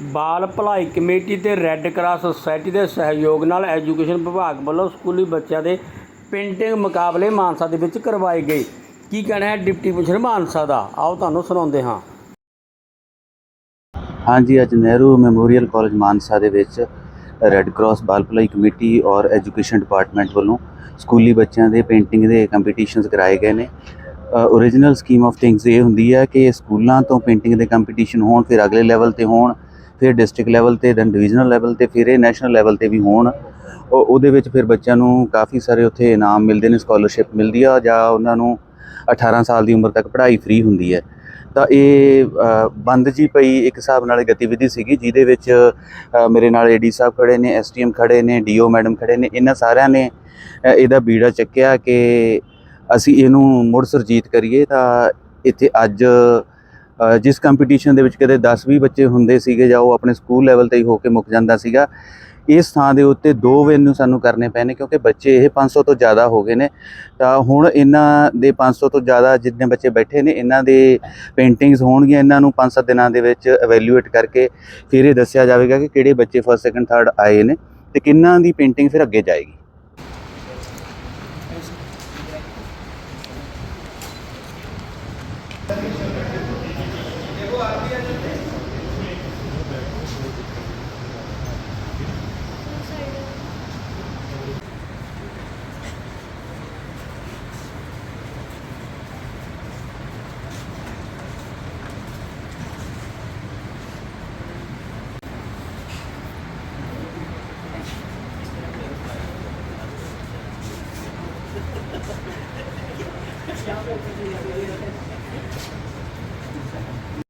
ਬਾਲ ਭਲਾਈ ਕਮੇਟੀ ਤੇ red cross society ਦੇ ਸਹਿਯੋਗ ਨਾਲ ਐਜੂਕੇਸ਼ਨ ਵਿਭਾਗ ਵੱਲੋਂ ਸਕੂਲੀ ਬੱਚਿਆਂ ਦੇ ਪੇਂਟਿੰਗ ਮੁਕਾਬਲੇ ਮਾਨਸਾ ਦੇ ਵਿੱਚ ਕਰਵਾਏ ਗਏ। ਕੀ ਕਹਿਣਾ ਹੈ ਡਿਪਟੀ ਕਮਿਸ਼ਨਰ ਮਾਨਸਾ ਦਾ? ਆਓ ਤੁਹਾਨੂੰ ਸੁਣਾਉਂਦੇ ਹਾਂ। ਹਾਂਜੀ, ਅੱਜ ਨਹਿਰੂ ਮੈਮੋਰੀਅਲ ਕਾਲਜ ਮਾਨਸਾ ਦੇ ਵਿੱਚ ਰੈੱਡ ਕਰਾਸ ਬਾਲ ਭਲਾਈ ਕਮੇਟੀ ਔਰ ਐਜੂਕੇਸ਼ਨ ਡਿਪਾਰਟਮੈਂਟ ਵੱਲੋਂ ਸਕੂਲੀ ਬੱਚਿਆਂ ਦੇ ਪੇਂਟਿੰਗ ਦੇ ਕੰਪੀਟੀਸ਼ਨਸ ਕਰਾਏ ਗਏ ਨੇ। ਓਰੀਜਨਲ ਸਕੀਮ ਆਫ ਥਿੰਗਸ ਇਹ ਹੁੰਦੀ ਹੈ ਕਿ ਸਕੂਲਾਂ ਤੋਂ ਪੇਂਟਿੰਗ ਦੇ ਕੰਪੀਟੀਸ਼ਨ ਹੋਣ, ਫਿਰ ਅਗਲੇ ਲੈਵਲ ਤੇ ਹੋਣ ਫਿਰ ਡਿਸਟ੍ਰਿਕਟ ਲੈਵਲ ਤੇ ਦੈਨ ਡਿਵੀਜ਼ਨਲ ਲੈਵਲ ਤੇ, ਫਿਰ ਇਹ ਨੈਸ਼ਨਲ ਲੈਵਲ ਤੇ ਵੀ ਹੋਣ। ਉਹ, ਉਹਦੇ ਵਿੱਚ ਫਿਰ ਬੱਚਿਆਂ ਨੂੰ ਕਾਫੀ ਸਾਰੇ ਉੱਥੇ ਇਨਾਮ ਮਿਲਦੇ ਨੇ ਸਕਾਲਰਸ਼ਿਪ ਮਿਲਦੀ ਆ, ਜਾਂ ਉਹਨਾਂ ਨੂੰ 18 ਸਾਲ ਦੀ ਉਮਰ ਤੱਕ ਪੜ੍ਹਾਈ ਫ੍ਰੀ ਹੁੰਦੀ ਹੈ। ਤਾਂ ਇਹ ਬੰਦ ਜੀ ਪਈ ਇੱਕ ਹਿਸਾਬ ਨਾਲ ਗਤੀਵਿਧੀ ਸੀਗੀ, ਜਿਹਦੇ ਵਿੱਚ ਮੇਰੇ ਨਾਲ ਏਡੀ ਸਾਹਿਬ ਖੜੇ ਨੇ ਐਸਟੀਐਮ ਖੜੇ ਨੇ ਡੀਓ ਮੈਡਮ ਖੜੇ ਨੇ, ਇਹਨਾਂ ਸਾਰਿਆਂ ਨੇ ਇਹਦਾ ਬੀੜਾ ਚੱਕਿਆ ਕਿ ਅਸੀਂ ਇਹਨੂੰ ਮੁੜ ਸੁਰਜੀਤ ਕਰੀਏ। ਤਾਂ ਇੱਥੇ ਅੱਜ ਜਿਸ ਕੰਪੀਟੀਸ਼ਨ ਦੇ ਵਿੱਚ ਕਦੇ 10-20 ਬੱਚੇ ਹੁੰਦੇ ਸੀਗੇ ਜਾਂ ਉਹ ਆਪਣੇ ਸਕੂਲ ਲੈਵਲ ਤੇ ਹੀ ਹੋ ਕੇ ਮੁੱਕ ਜਾਂਦਾ ਸੀਗਾ, ਇਸ ਥਾਂ ਦੇ ਉੱਤੇ ਦੋ ਵੈਨਿਊ ਸਾਨੂੰ ਕਰਨੇ ਪੈਣੇ ਕਿਉਂਕਿ ਬੱਚੇ ਇਹ 500 ਤੋਂ ਜ਼ਿਆਦਾ ਹੋ ਗਏ ਨੇ। ਤਾਂ ਹੁਣ ਇਹਨਾਂ ਦੇ 500 ਤੋਂ ਜ਼ਿਆਦਾ ਜਿੰਨੇ ਬੱਚੇ ਬੈਠੇ ਨੇ, ਇਹਨਾਂ ਦੇ ਪੇਂਟਿੰਗਸ ਹੋਣਗੀਆਂ ਇਹਨਾਂ ਨੂੰ 5-7 ਦਿਨਾਂ ਦੇ ਵਿੱਚ ਇਵੈਲੂਏਟ ਕਰਕੇ ਫਿਰ ਇਹ ਦੱਸਿਆ ਜਾਵੇਗਾ ਕਿ ਕਿਹੜੇ ਬੱਚੇ ਫਸਟ ਸੈਕੰਡ ਥਰਡ ਆਏ ਨੇ ਤੇ ਕਿੰਨਾਂ ਦੀ ਪੇਂਟਿੰਗ ਫਿਰ ਅੱਗੇ ਜਾਏਗੀ। Yeah, I'm going to do that.